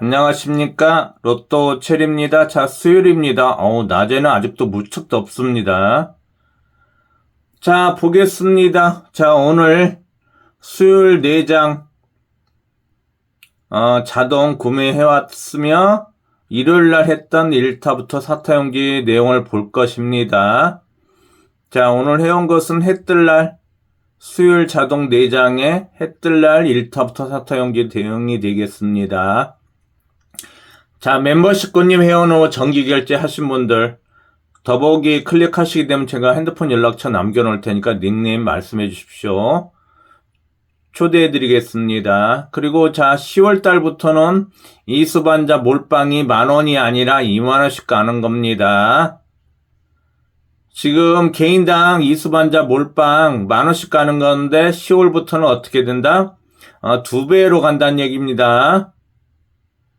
안녕하십니까. 로또 체리입니다. 자, 수요일입니다. 어우, 낮에는 아직도 무척 덥습니다. 자, 보겠습니다. 자, 오늘 수요일 4장, 어, 자동 구매해왔으며, 일요일 날 했던 1타부터 4타 용기 내용을 볼 것입니다. 자, 오늘 해온 것은 해뜰 날, 수요일 자동 4장에 해뜰 날 1타부터 4타 용기 대응이 되겠습니다. 자, 멤버십군님 회원 후 정기 결제 하신 분들, 더보기 클릭하시게 되면 제가 핸드폰 연락처 남겨놓을 테니까 닉네임 말씀해 주십시오. 초대해 드리겠습니다. 그리고 자, 10월 달부터는 이수반자 몰빵이 만원이 아니라 2만원씩 가는 겁니다. 지금 개인당 이수반자 몰빵 만원씩 가는 건데 10월부터는 어떻게 된다? 어, 두 배로 간다는 얘기입니다.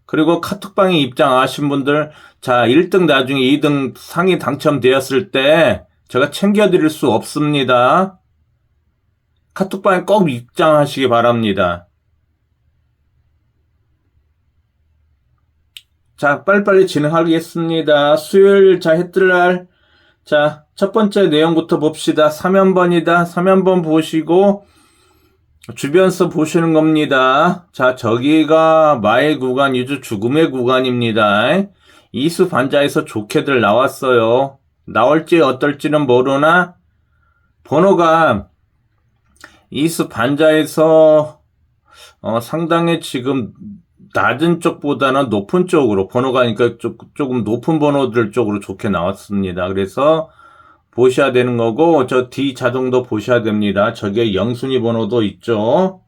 그리고 카톡방에 입장하신 분들, 자, 1등 나중에 2등 상이 당첨되었을 때 제가 챙겨드릴 수 없습니다. 카톡방에 꼭 입장하시기 바랍니다. 자, 빨리빨리 진행하겠습니다. 수요일, 자, 해뜰날. 자, 첫 번째 내용부터 봅시다. 3연번이다. 3연번 보시고, 주변서 보시는 겁니다. 자, 저기가 마의 구간, 유주 죽음의 구간입니다. 이수 반자에서 좋게들 나왔어요. 나올지 어떨지는 모르나, 번호가 이수 반자에서 어, 상당히 지금 낮은 쪽보다는 높은 쪽으로 번호가 그러니까 조, 조금 높은 번호들 쪽으로 좋게 나왔습니다. 그래서 보셔야 되는 거고 저 D 자동도 보셔야 됩니다. 저게 영순위 번호도 있죠.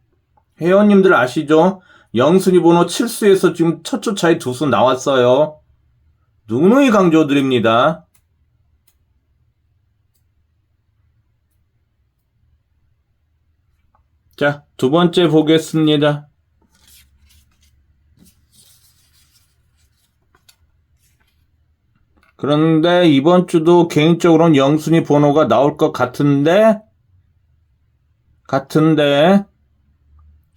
회원님들 아시죠? 영순위 번호 7수에서 지금 첫 주 차이 두수 나왔어요. 누누이 강조드립니다. 자, 두 번째 보겠습니다. 그런데 이번 주도 개인적으로는 영순위 번호가 나올 것 같은데, 같은데,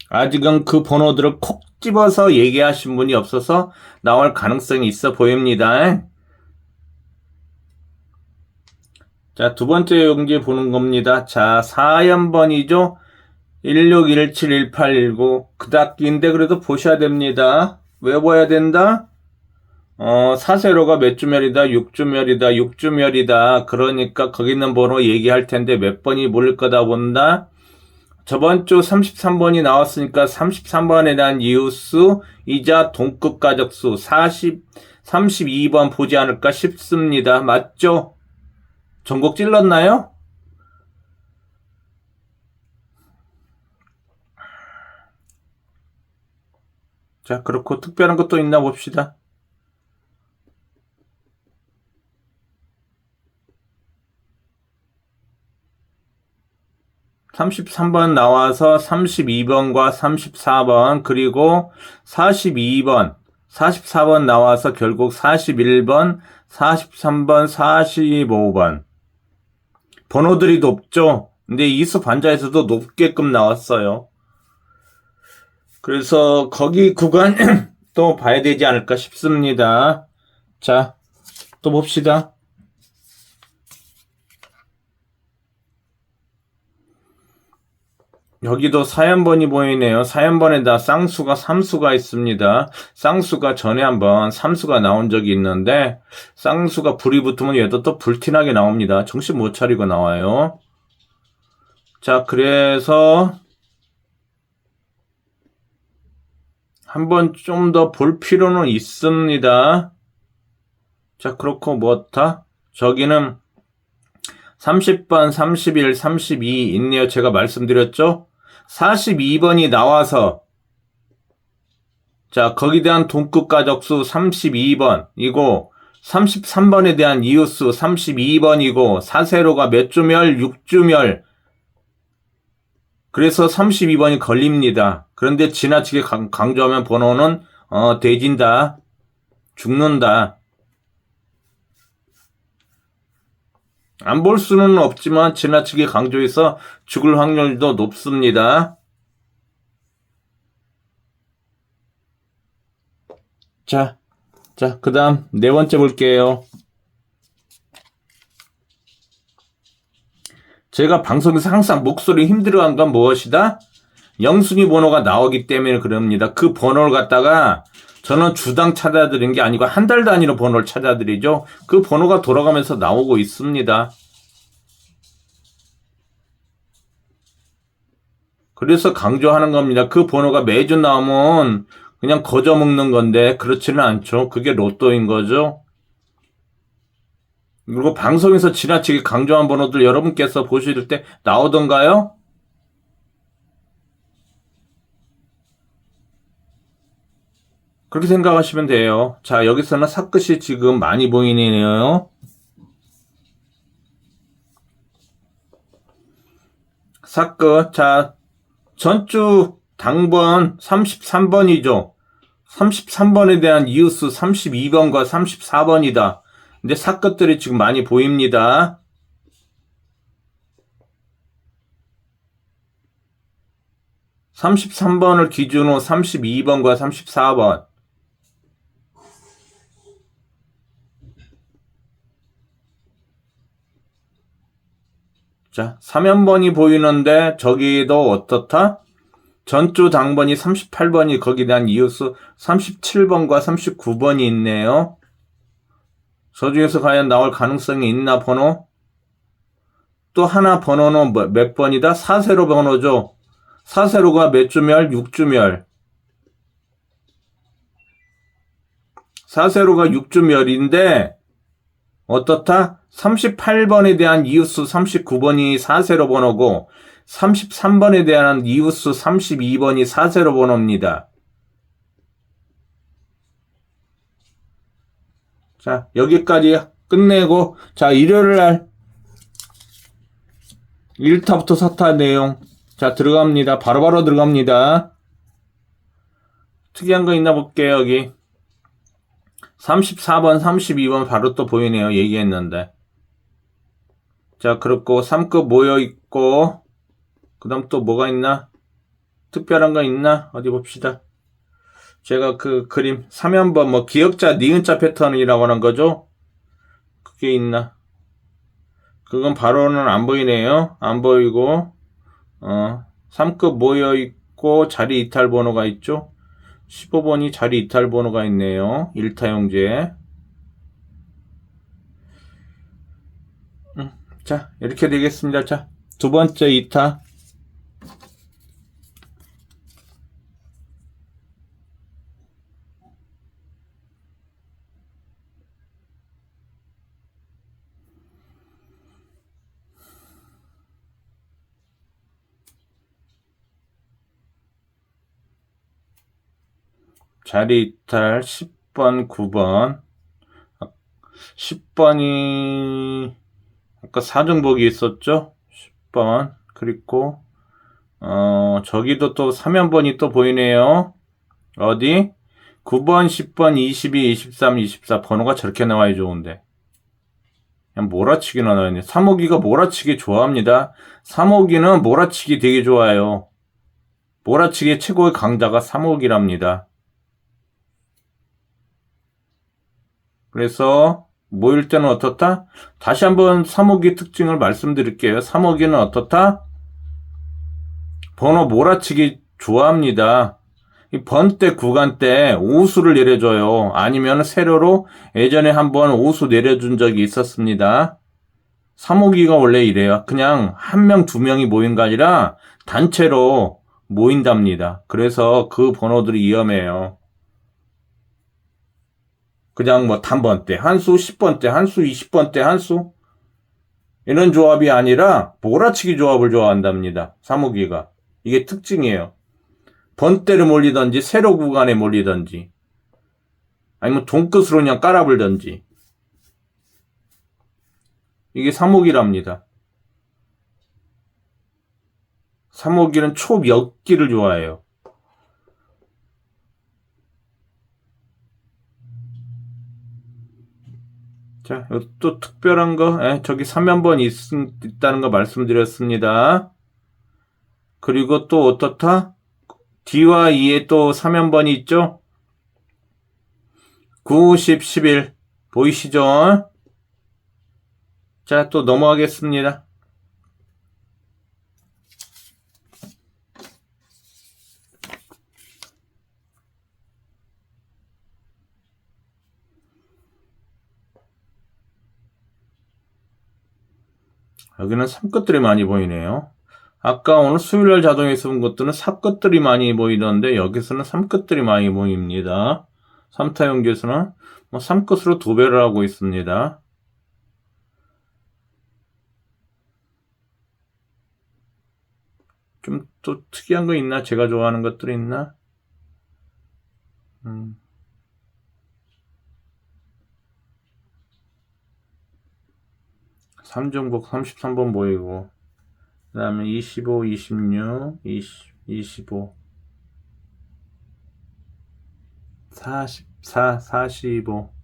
아직은 그 번호들을 콕 집어서 얘기하신 분이 없어서 나올 가능성이 있어 보입니다. 자, 두 번째 용지 보는 겁니다. 자, 4연번이죠. 16171819. 그닥기인데 그래도 보셔야 됩니다. 외워야 된다? 어, 사세로가 몇 주멸이다, 6주멸이다, 6주멸이다. 그러니까 거기 있는 번호 얘기할 텐데 몇 번이 몰릴 거다 본다. 저번 주 33번이 나왔으니까 33번에 대한 이웃수, 이자 동급 가족수 40, 32번 보지 않을까 싶습니다. 맞죠? 전곡 찔렀나요? 자, 그렇고 특별한 것도 있나 봅시다. 33번 나와서 32번과 34번 그리고 42번 44번 나와서 결국 41번 43번 45번. 번호들이 높죠? 근데 이수 반자에서도 높게끔 나왔어요. 그래서 거기 구간 또 봐야 되지 않을까 싶습니다. 자 또 봅시다 여기도 4연번이 보이네요. 4연번에다 쌍수가 3수가 있습니다. 쌍수가 전에 한번 3수가 나온 적이 있는데 쌍수가 불이 붙으면 얘도 또 불티나게 나옵니다. 정신 못 차리고 나와요. 자, 그래서 한번 좀 더 볼 필요는 있습니다. 자, 그렇고 뭐다? 저기는 30번, 31, 32 있네요. 제가 말씀드렸죠? 42번이 나와서 자 거기에 대한 동급 가족수 32번 이고 33번에 대한 이웃수 32번이고 사세로가 몇 주멸? 6주멸. 그래서 32번이 걸립니다. 그런데 지나치게 강조하면 번호는 어, 돼진다. 죽는다 안 볼 수는 없지만 지나치게 강조해서 죽을 확률도 높습니다. 자, 자, 그 다음 네 번째 볼게요. 제가 방송에서 항상 목소리 힘들어한 건 무엇이다? 영순위 번호가 나오기 때문에 그럽니다. 그 번호를 갖다가 저는 주당 찾아드린 게 아니고 한 달 단위로 번호를 찾아드리죠. 그 번호가 돌아가면서 나오고 있습니다. 그래서 강조하는 겁니다. 그 번호가 매주 나오면 그냥 거저 먹는 건데 그렇지는 않죠. 그게 로또인 거죠. 그리고 방송에서 지나치게 강조한 번호들 여러분께서 보실 때 나오던가요? 그렇게 생각하시면 돼요. 자, 여기서는 사끝이 지금 많이 보이네요. 사끝. 자, 전주 당번 33번이죠. 33번에 대한 이웃수 32번과 34번이다. 근데 사건들이 지금 많이 보입니다. (33번을) 기준으로 (32번과) (34번) 자, 3연번이 보이는데 저기도 어떻다? 전주 당번이 38번이 거기에 대한 이웃수 37번과 39번이 있네요. 저 중에서 과연 나올 가능성이 있나 번호? 또 하나 번호는 뭐, 몇 번이다? 사세로 번호죠. 사세로가 몇 주멸? 6주멸. 사세로가 6주멸인데 어떻다? 38번에 대한 이웃수 39번이 사세로 번호고 33번에 대한 이웃수 32번이 사세로 번호입니다. 자, 여기까지 끝내고 자, 일요일 날 1타부터 4타 내용 자, 들어갑니다. 바로바로 바로 들어갑니다. 특이한 거 있나 볼게요, 여기. 34번, 32번 바로 또 보이네요. 얘기했는데. 자, 그렇고 3급 모여 있고 그 다음 또 뭐가 있나? 특별한 거 있나? 어디 봅시다. 제가 그 그림 3연번 뭐 기역자 니은자 패턴이라고 하는 거죠? 그게 있나? 그건 바로는 안 보이네요. 안 보이고 어 3급 모여 있고 자리 이탈 번호가 있죠. 15번이 자리 이탈 번호가 있네요. 1타용제. 음, 자, 이렇게 되겠습니다. 자, 두 번째 2타. 자리 이탈 10번, 9번. 10번이 아까 사정복이 있었죠? 10번. 그리고 어, 저기도 또 3연번이 또 보이네요. 어디? 9번, 10번, 22, 23, 24 번호가 저렇게 나와야 좋은데. 그냥 몰아치기나 나와있네. 3호기가 몰아치기 좋아합니다. 3호기는 몰아치기 되게 좋아요. 몰아치기 최고의 강자가 3호기랍니다. 그래서 모일 때는 어떻다? 다시 한번 3호기 특징을 말씀드릴게요. 3호기는 어떻다? 번호 몰아치기 좋아합니다. 번때 구간 때 오수를 내려줘요. 아니면 세로로 예전에 한번 오수 내려준 적이 있었습니다. 3호기가 원래 이래요. 그냥 한 명, 두 명이 모인 거 아니라 단체로 모인답니다. 그래서 그 번호들이 위험해요. 그냥 뭐 단번대, 한수 10번대, 한수 20번대, 한수 이런 조합이 아니라 몰아치기 조합을 좋아한답니다. 사무기가. 이게 특징이에요. 번대를 몰리던지 세로 구간에 몰리던지 아니면 돈끝으로 그냥 깔아불던지 이게 사무기랍니다. 사무기는 초몇기를 좋아해요. 자, 또 특별한 거, 예, 저기 3연번 있, 있다는 거 말씀드렸습니다. 그리고 또 어떻다? D와 E에 또 3연번이 있죠? 9, 10, 11 보이시죠? 자, 또 넘어가겠습니다. 여기는 3끝들이 많이 보이네요. 아까 오늘 수요일날 자동에서 본 것들은 4끝들이 많이 보이던데 여기서는 3끝들이 많이 보입니다. 3타용기에서는 뭐 3끝으로 두 배를 하고 있습니다. 좀 또 특이한 거 있나? 제가 좋아하는 것들이 있나? 음. 삼중복 33번 보이고 그 다음에 25, 26, 20, 25 44, 45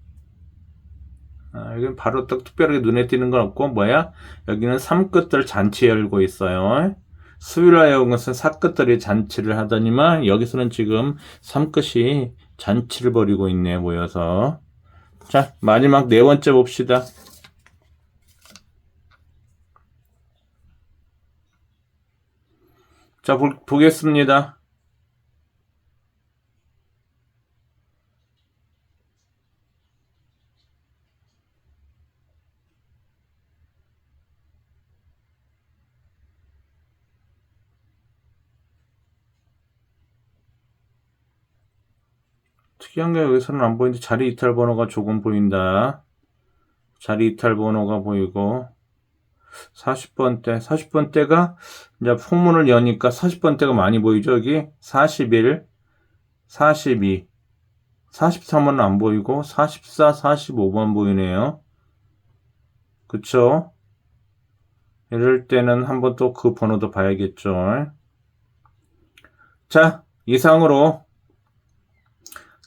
아, 여기는 바로 딱 특별하게 눈에 띄는 건 없고 뭐야? 여기는 3끝들 잔치 열고 있어요. 수요일에 온 것은 4끝들이 잔치를 하더니만 여기서는 지금 3끝이 잔치를 벌이고 있네 모여서 자 마지막 네 번째 봅시다. 자, 보, 보겠습니다. 특이한 게 여기서는 안 보이는데 자리 이탈 번호가 조금 보인다. 자리 이탈 번호가 보이고 40번대, 40번대가 이제 풍문을 여니까 40번대가 많이 보이죠, 여기? 41, 42, 43은 안 보이고 44, 45번 보이네요. 그쵸? 이럴 때는 한번 또 그 번호도 봐야겠죠. 자, 이상으로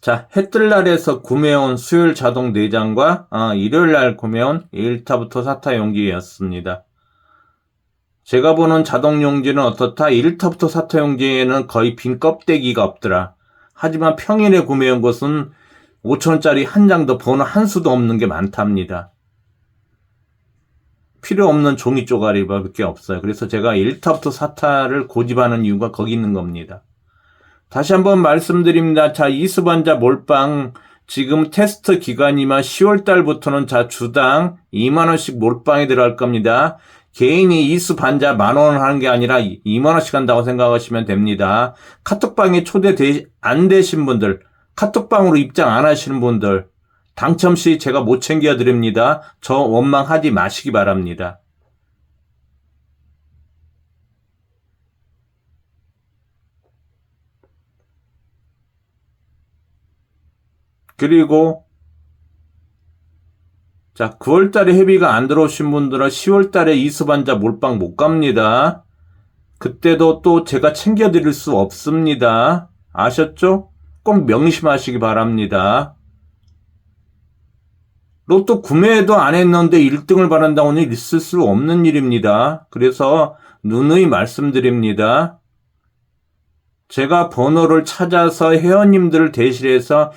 자, 해뜰날에서 구매온 수요일 자동 내장과 아, 일요일날 구매온 1타부터 4타 용기였습니다. 제가 보는 자동 용지는 어떻다? 1타부터 4타 용지에는 거의 빈 껍데기가 없더라. 하지만 평일에 구매한 것은 5천원짜리 한 장도 번호 한 수도 없는 게 많답니다. 필요 없는 종이 쪼가리밖에 없어요. 그래서 제가 1타부터 4타를 고집하는 이유가 거기 있는 겁니다. 다시 한번 말씀드립니다. 자, 이수반자 몰빵 지금 테스트 기간이면 10월 달부터는 자 주당 2만 원씩 몰빵이 들어갈 겁니다. 개인이 이수 반자 만 원을 하는 게 아니라 2만 원씩 한다고 생각하시면 됩니다. 카톡방에 초대 안 되신 분들, 카톡방으로 입장 안 하시는 분들 당첨 시 제가 못 챙겨 드립니다. 저 원망하지 마시기 바랍니다. 그리고 자 9월달에 회비가 안 들어오신 분들은 10월달에 이수반자 몰빵 못 갑니다. 그때도 또 제가 챙겨드릴 수 없습니다. 아셨죠? 꼭 명심하시기 바랍니다. 로또 구매도 안 했는데 1등을 바란다고는 있을 수 없는 일입니다. 그래서 누누이 말씀드립니다. 제가 번호를 찾아서 회원님들을 대신해서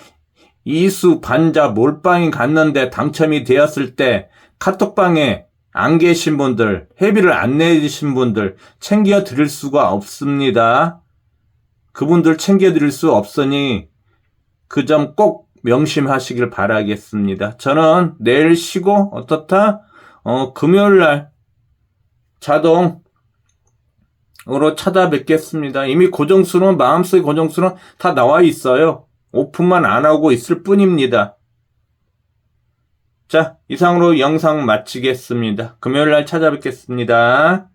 이수 반자 몰빵이 갔는데 당첨이 되었을 때 카톡방에 안 계신 분들, 회비를 안 내주신 분들 챙겨 드릴 수가 없습니다. 그분들 챙겨 드릴 수 없으니 그 점 꼭 명심하시길 바라겠습니다. 저는 내일 쉬고 어떻다? 어, 금요일 날 자동 으로 찾아뵙겠습니다. 이미 고정수는 마음속의 고정수는 다 나와 있어요. 오픈만 안 하고 있을 뿐입니다. 자, 이상으로 영상 마치겠습니다. 금요일 날 찾아뵙겠습니다.